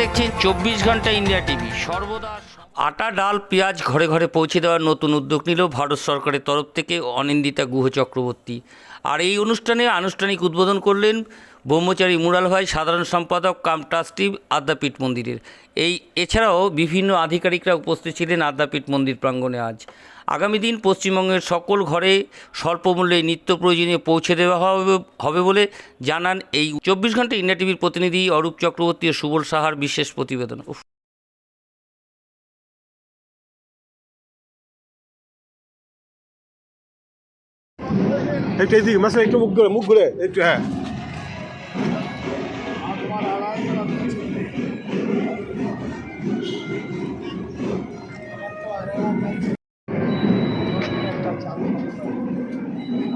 দেখছেন চব্বিশ ঘণ্টা ইন্ডিয়া টিভি। সর্বদা আটা, ডাল, পেঁয়াজ ঘরে ঘরে পৌঁছে দেওয়ার নতুন উদ্যোগ নিল ভারত সরকারের তরফ থেকে অনিন্দিতা গুহ চক্রবর্তী। আর এই অনুষ্ঠানে আনুষ্ঠানিক উদ্বোধন করলেন ব্রহ্মচারী মুরাল ভাই, সাধারণ সম্পাদক কাম ট্রাস্টি আদ্যাপীঠ মন্দিরের। এই, এছাড়াও বিভিন্ন আধিকারিকরা উপস্থিত ছিলেন আদ্যাপীঠ মন্দির প্রাঙ্গণে আজ। আগামী দিন পশ্চিমবঙ্গের সকল ঘরে স্বল্প মূল্যে নিত্য প্রয়োজনীয় পৌঁছে দেওয়া হবে হবে বলে জানান এই চব্বিশ ঘণ্টা ইন্ডিয়া টিভির প্রতিনিধি অরূপ চক্রবর্তী ও সুবল সাহার বিশেষ প্রতিবেদন। মাসে একটু মুখ